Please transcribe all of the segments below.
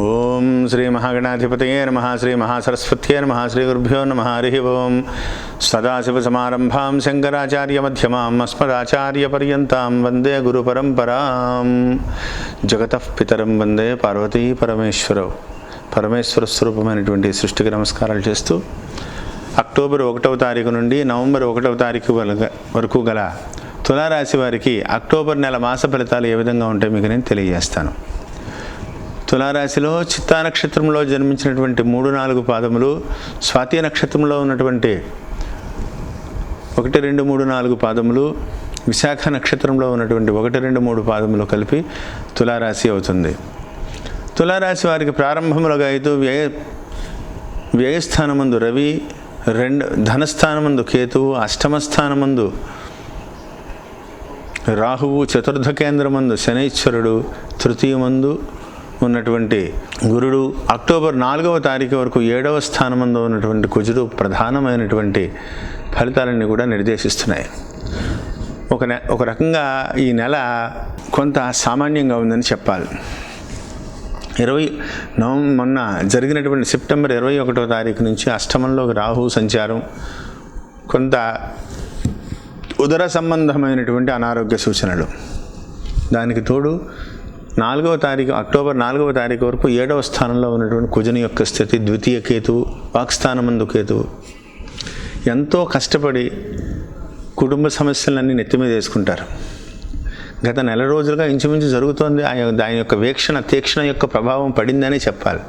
ఓం శ్రీ మహాగణాధిపతయే నమ శ్రీ మహాసరస్వత్యే నమ శ్రీ గురుభ్యో నమ హరి ఓం. సదాశివసమారంభాం శంకరాచార్యమ్యమాం అస్మదాచార్యపర్యంతం వందే గురుపరంపరాం జగత పితరం వందే పార్వతీ పరమేశ్వరవు పరమేశ్వర స్వరూపమైనటువంటి సృష్టికి నమస్కారాలు చేస్తూ అక్టోబర్ ఒకటవ తారీఖు నుండి నవంబర్ ఒకటవ తారీఖు వరకు గల తులారాశి వారికి అక్టోబర్ నెల మాస ఫలితాలు ఏ విధంగా ఉంటాయి మీకు నేను తెలియజేస్తాను. తులారాశిలో చిత్తా నక్షత్రంలో జన్మించినటువంటి మూడు నాలుగు పాదములు స్వాతి నక్షత్రంలో ఉన్నటువంటి ఒకటి రెండు మూడు నాలుగు పాదములు విశాఖ నక్షత్రంలో ఉన్నటువంటి ఒకటి రెండు మూడు పాదములు కలిపి తులారాశి అవుతుంది. తులారాశి వారికి ప్రారంభములుగా అయితే వ్యయ వ్యయస్థానమందు రవి రెండు ధనస్థానమందు కేతువు అష్టమస్థానమందు రాహువు చతుర్థ కేంద్రమందు శనైశ్వరుడు తృతీయమందు ఉన్నటువంటి గురుడు అక్టోబర్ నాలుగవ తారీఖు వరకు ఏడవ స్థానమందు ఉన్నటువంటి కుజుడు ప్రధానమైనటువంటి ఫలితాలన్నీ కూడా నిర్దేశిస్తున్నాయి. ఒక నె ఒక రకంగా ఈ నెల కొంత సామాన్యంగా ఉందని చెప్పాలి. ఇరవై నవం మొన్న జరిగినటువంటి సెప్టెంబర్ ఇరవై ఒకటో తారీఖు నుంచి అష్టమంలోకి రాహు సంచారం కొంత ఉదర సంబంధమైనటువంటి అనారోగ్య సూచనలు. దానికి తోడు నాలుగవ తారీఖు అక్టోబర్ నాలుగవ తారీఖు వరకు ఏడవ స్థానంలో ఉన్నటువంటి కుజుని యొక్క స్థితి ద్వితీయ కేతువు వాక్స్థానమందు కేతువు. ఎంతో కష్టపడి కుటుంబ సమస్యలన్నీ నెత్తి మీద వేసుకుంటారు. గత నెల రోజులుగా ఇంచుమించు జరుగుతోంది ఆయన దాని యొక్క వీక్షణ తీక్షణ యొక్క ప్రభావం పడిందనే చెప్పాలి.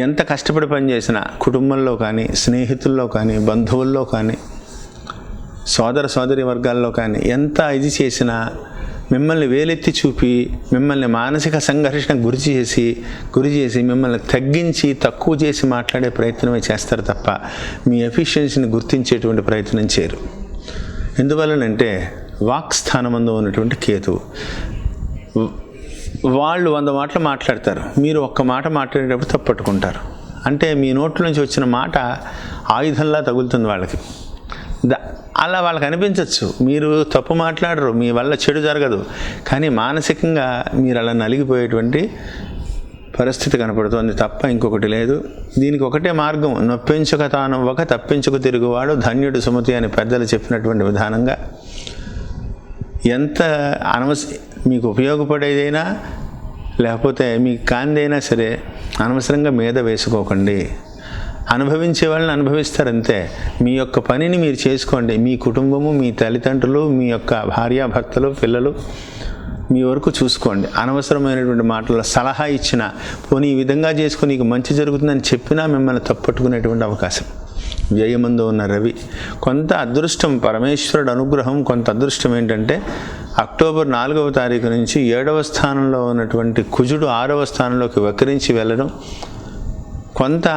ఎంత కష్టపడి పనిచేసినా కుటుంబంలో కానీ స్నేహితుల్లో కానీ బంధువుల్లో కానీ సోదర సోదరి వర్గాల్లో కానీ ఎంత ఇది చేసినా మిమ్మల్ని వేలెత్తి చూపి మిమ్మల్ని మానసిక సంఘర్షణ గురి చేసి గురి చేసి మిమ్మల్ని తగ్గించి తక్కువ చేసి మాట్లాడే ప్రయత్నమే చేస్తారు తప్ప మీ ఎఫిషియన్సీని గుర్తించేటువంటి ప్రయత్నం చేయరు. ఎందువలనంటే వాక్ స్థానమందు ఉన్నటువంటి కేతువు వాళ్ళు వంద మాటలు మాట్లాడతారు. మీరు ఒక్క మాట మాట్లాడేటప్పుడు తప్పట్టుకుంటారు. అంటే మీ నోట్ల నుంచి వచ్చిన మాట ఆయుధంలా తగులుతుంది వాళ్ళకి. అలా వాళ్ళకి అనిపించవచ్చు మీరు తప్పు మాట్లాడరు మీ వల్ల చెడు జరగదు. కానీ మానసికంగా మీరు అలా నలిగిపోయేటువంటి పరిస్థితి కనపడుతోంది తప్ప ఇంకొకటి లేదు. దీనికి ఒకటే మార్గం నొప్పించక తాను ఒక తప్పించుకు తిరుగువాడు ధన్యుడు సుమతి అని పెద్దలు చెప్పినటువంటి విధానంగా ఎంత అనవస మీకు ఉపయోగపడేదైనా లేకపోతే మీకు కాందైనా సరే అనవసరంగా మీద వేసుకోకండి. అనుభవించే వాళ్ళని అనుభవిస్తారంతే మీ యొక్క పనిని మీరు చేసుకోండి. మీ కుటుంబము మీ తల్లిదండ్రులు మీ యొక్క భార్యాభర్తలు పిల్లలు మీ వరకు చూసుకోండి. అనవసరమైనటువంటి మాటల్లో సలహా ఇచ్చిన పోనీ ఈ విధంగా చేసుకుని నీకు మంచి జరుగుతుందని చెప్పినా మిమ్మల్ని తప్పట్టుకునేటువంటి అవకాశం. వ్యయమందు ఉన్న రవి కొంత అదృష్టం పరమేశ్వరుడు అనుగ్రహం కొంత అదృష్టం ఏంటంటే అక్టోబర్ నాలుగవ తారీఖు నుంచి ఏడవ స్థానంలో ఉన్నటువంటి కుజుడు ఆరవ స్థానంలోకి వక్రించి వెళ్ళడం కొంత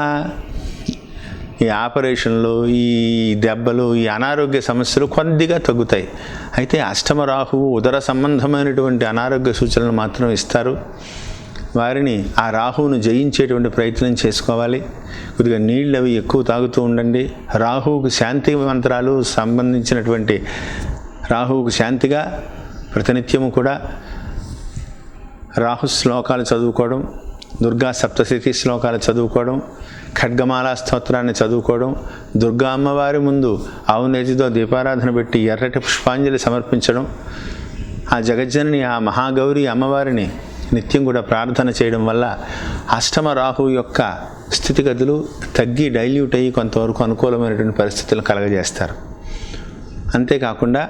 ఈ ఆపరేషన్లు ఈ దెబ్బలు ఈ అనారోగ్య సమస్యలు కొద్దిగా తగ్గుతాయి. అయితే అష్టమ రాహువు ఉదర సంబంధమైనటువంటి అనారోగ్య సూచనలు మాత్రం ఇస్తారు. వారిని ఆ రాహువును జయించేటువంటి ప్రయత్నం చేసుకోవాలి. కొద్దిగా నీళ్ళు అవి ఎక్కువ తాగుతూ ఉండండి. రాహువుకు శాంతి మంత్రాలు సంబంధించినటువంటి రాహువుకు శాంతిగా ప్రతినిత్యము కూడా రాహు శ్లోకాలు చదువుకోవడం దుర్గా సప్తశతి శ్లోకాలు చదువుకోవడం ఖడ్గమాలా స్తోత్రాన్ని చదువుకోవడం దుర్గా అమ్మవారి ముందు ఆవు నెజితో దీపారాధన పెట్టి ఎర్రటి పుష్పాంజలి సమర్పించడం ఆ జగజ్జనని ఆ మహాగౌరి అమ్మవారిని నిత్యం కూడా ప్రార్థన చేయడం వల్ల అష్టమ రాహు యొక్క స్థితిగతులు తగ్గి డైల్యూట్ అయ్యి కొంతవరకు అనుకూలమైనటువంటి పరిస్థితులు కలగజేస్తారు. అంతేకాకుండా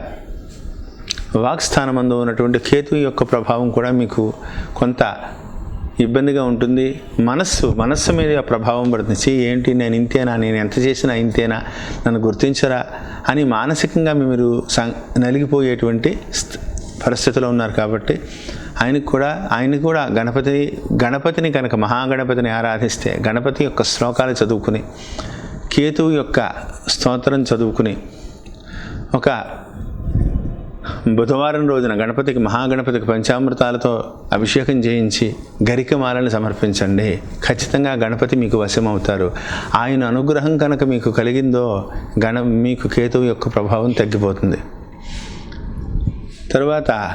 వాక్స్థానమందు ఉన్నటువంటి కేతు యొక్క ప్రభావం కూడా మీకు కొంత ఇబ్బందిగా ఉంటుంది. మనస్సు మనస్సు మీద ప్రభావం పడుతుంది. ఏంటి నేను ఇంతేనా? నేను ఎంత చేసినా ఇంతేనా? నన్ను గుర్తించరా? అని మానసికంగా మీరు సం నలిగిపోయేటువంటి పరిస్థితిలో ఉన్నారు కాబట్టి ఆయనకు కూడా ఆయన కూడా గణపతి గణపతిని కనుక మహాగణపతిని ఆరాధిస్తే గణపతి యొక్క శ్లోకాలు చదువుకుని కేతువు యొక్క స్తోత్రం చదువుకుని ఒక బుధవారం రోజున గణపతికి మహాగణపతికి పంచామృతాలతో అభిషేకం చేయించి గరికమాలను సమర్పించండి. ఖచ్చితంగా గణపతి మీకు వశమవుతారు. ఆయన అనుగ్రహం కనుక మీకు కలిగిందో గణ మీకు కేతువు యొక్క ప్రభావం తగ్గిపోతుంది. తరువాత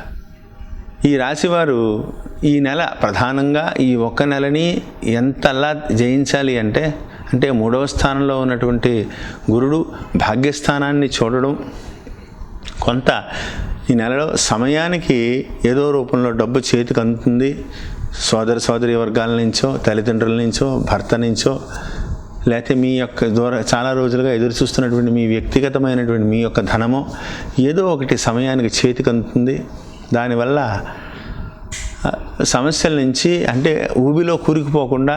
ఈ రాశివారు ఈ నెల ప్రధానంగా ఈ ఒక్క నెలని ఎంతలా జయించాలి అంటే అంటే మూడవ స్థానంలో ఉన్నటువంటి గురుడు భాగ్యస్థానాన్ని చూడడం కొంత ఈ నెలలో సమయానికి ఏదో రూపంలో డబ్బు చేతికి అందుతుంది. సోదర సోదరి వర్గాల నుంచో తల్లిదండ్రుల నుంచో భర్త నుంచో లేకపోతే మీ యొక్క దూర చాలా రోజులుగా ఎదురు చూస్తున్నటువంటి మీ వ్యక్తిగతమైనటువంటి మీ యొక్క ధనమో ఏదో ఒకటి సమయానికి చేతికి అందుతుంది. దానివల్ల సమస్యల నుంచి అంటే ఊబిలో కూరుకుపోకుండా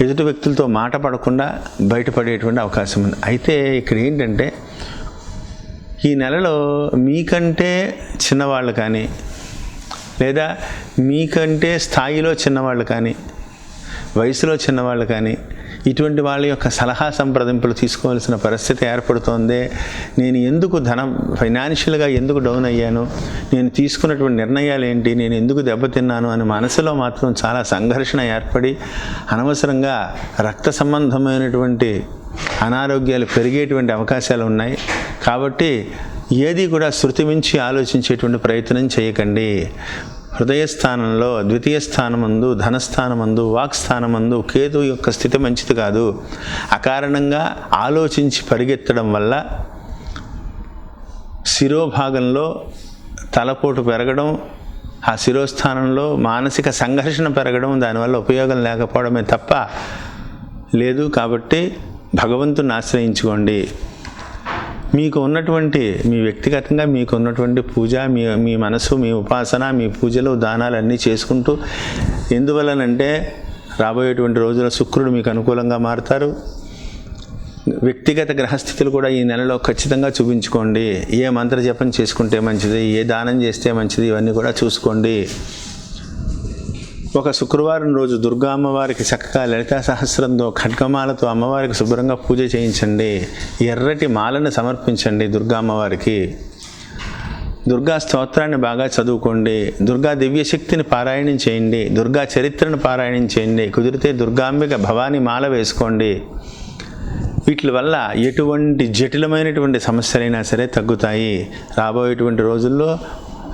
ఎదుటి వ్యక్తులతో మాట పడకుండా బయటపడేటువంటి అవకాశం ఉంది. అయితే ఇక్కడ ఏంటంటే ఈ నెలలో మీకంటే చిన్నవాళ్ళు కానీ లేదా మీకంటే స్థాయిలో చిన్నవాళ్ళు కానీ వయసులో చిన్నవాళ్ళు కానీ ఇటువంటి వాళ్ళ యొక్క సలహా సంప్రదింపులు తీసుకోవాల్సిన పరిస్థితి ఏర్పడుతోంది. నేను ఎందుకు ధనం ఫైనాన్షియల్గా ఎందుకు డౌన్ అయ్యాను నేను తీసుకున్నటువంటి నిర్ణయాలు ఏంటి నేను ఎందుకు దెబ్బతిన్నాను అని మనసులో మాత్రం చాలా సంఘర్షణ ఏర్పడి అనవసరంగా రక్త సంబంధమైనటువంటి అనారోగ్యాలు పెరిగేటువంటి అవకాశాలు ఉన్నాయి. కాబట్టి ఏది కూడా శృతి మించి ఆలోచించేటువంటి ప్రయత్నం చేయకండి. హృదయ స్థానంలో ద్వితీయ స్థానమందు ధనస్థానమందు వాక్ స్థానమందు కేతు యొక్క స్థితి మంచిది కాదు. అకారణంగా ఆలోచించి పరిగెత్తడం వల్ల శిరోభాగంలో తలపోటు పెరగడం ఆ శిరోస్థానంలో మానసిక సంఘర్షణ పెరగడం దానివల్ల ఉపయోగం లేకపోవడమే తప్ప లేదు. కాబట్టి భగవంతుని ఆశ్రయించుకోండి. మీకు ఉన్నటువంటి మీ వ్యక్తిగతంగా మీకు ఉన్నటువంటి పూజ మీ మీ మనసు మీ ఉపాసన మీ పూజలు దానాలు అన్నీ చేసుకుంటూ ఎందువలనంటే రాబోయేటువంటి రోజుల శుక్రుడు మీకు అనుకూలంగా మారుతారు. వ్యక్తిగత గ్రహస్థితులు కూడా ఈ నెలలో ఖచ్చితంగా చూపించుకోండి. ఏ మంత్ర జపం చేసుకుంటే మంచిది ఏ దానం చేస్తే మంచిది ఇవన్నీ కూడా చూసుకోండి. ఒక శుక్రవారం రోజు దుర్గా అమ్మవారికి చక్కగా లలితా సహస్రంతో ఖడ్గమాలతో అమ్మవారికి శుభ్రంగా పూజ చేయించండి. ఎర్రటి మాలను సమర్పించండి దుర్గా అమ్మవారికి. దుర్గా స్తోత్రాన్ని బాగా చదువుకోండి. దుర్గా దివ్యశక్తిని పారాయణం చేయండి. దుర్గా చరిత్రను పారాయణం చేయండి. కుదిరితే దుర్గాంబిక భవానీ మాల వేసుకోండి. వీటి వల్ల ఎటువంటి జటిలమైనటువంటి సమస్యలైనా సరే తగ్గుతాయి. రాబోయేటువంటి రోజుల్లో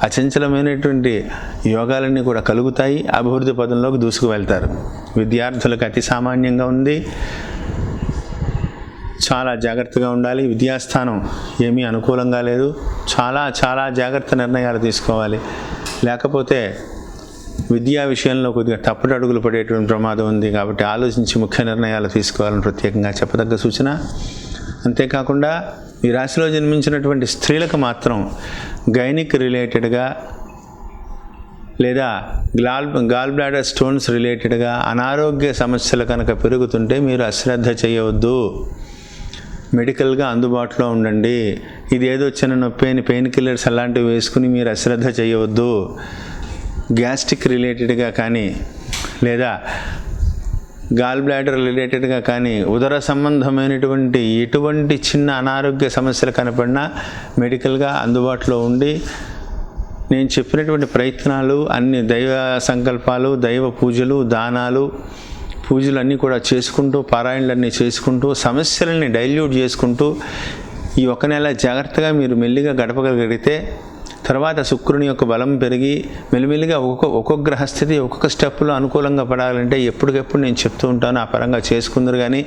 అచంచలమైనటువంటి యోగాలన్నీ కూడా కలుగుతాయి. అభివృద్ధి పదంలోకి దూసుకు వెళ్తారు విద్యార్థులకు అతి సామాన్యంగా ఉంది. చాలా జాగ్రత్తగా ఉండాలి. విద్యాస్థానం ఏమీ అనుకూలంగా లేదు. చాలా చాలా జాగ్రత్త నిర్ణయాలు తీసుకోవాలి. లేకపోతే విద్యా విషయంలో కొద్దిగా తప్పుడు అడుగులు పడేటువంటి ప్రమాదం ఉంది కాబట్టి ఆలోచించి ముఖ్య నిర్ణయాలు తీసుకోవాలని ప్రత్యేకంగా చెప్పదగ్గ సూచన. అంతేకాకుండా ఈ రాశిలో జన్మించినటువంటి స్త్రీలకు మాత్రం గైనిక్ రిలేటెడ్గా లేదా గ్లాల్ గాల్ బ్లాడర్ స్టోన్స్ రిలేటెడ్గా అనారోగ్య సమస్యలు కనుక పెరుగుతుంటే మీరు అశ్రద్ధ చేయవద్దు. మెడికల్గా అందుబాటులో ఉండండి. ఇది ఏదో చిన్న నొప్పి అని పెయిన్ కిల్లర్స్ అలాంటివి వేసుకుని మీరు అశ్రద్ధ చేయవద్దు. గ్యాస్ట్రిక్ రిలేటెడ్గా కానీ లేదా గాల్ బ్లాడర్ రిలేటెడ్గా కానీ ఉదర సంబంధమైనటువంటి ఎటువంటి చిన్న అనారోగ్య సమస్యలు కనపడినా మెడికల్గా అందుబాటులో ఉండి నేను చెప్పినటువంటి ప్రయత్నాలు అన్ని దైవ సంకల్పాలు దైవ పూజలు దానాలు పూజలన్నీ కూడా చేసుకుంటూ పారాయణలన్నీ చేసుకుంటూ సమస్యలని డైల్యూట్ చేసుకుంటూ ఈ ఒక నెల జాగ్రత్తగా మీరు మెల్లిగా గడపగలిగితే తర్వాత శుక్రుని యొక్క బలం పెరిగి మెల్లిమెల్లిగా ఒక్కొక్క ఒక్కొక్క గ్రహస్థితి ఒక్కొక్క స్టెప్లో అనుకూలంగా పడాలంటే ఎప్పటికెప్పుడు నేను చెప్తూ ఉంటాను ఆ పరంగా చేసుకుందరు కానీ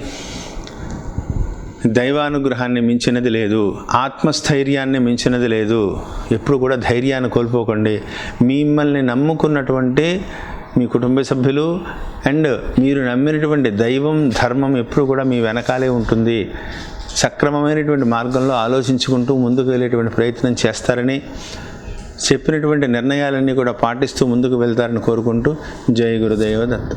దైవానుగ్రహాన్ని మించినది లేదు ఆత్మస్థైర్యాన్ని మించినది లేదు. ఎప్పుడు కూడా ధైర్యాన్ని కోల్పోకండి. మిమ్మల్ని నమ్ముకున్నటువంటి మీ కుటుంబ సభ్యులు అండ్ మీరు నమ్మినటువంటి దైవం ధర్మం ఎప్పుడు కూడా మీ వెనకాలే ఉంటుంది. సక్రమమైనటువంటి మార్గంలో ఆలోచించుకుంటూ ముందుకు వెళ్ళేటువంటి ప్రయత్నం చేస్తారని చెప్పినటువంటి నిర్ణయాలన్నీ కూడా పాటిస్తూ ముందుకు వెళ్తారని కోరుకుంటూ జయ గురుదేవ దత్త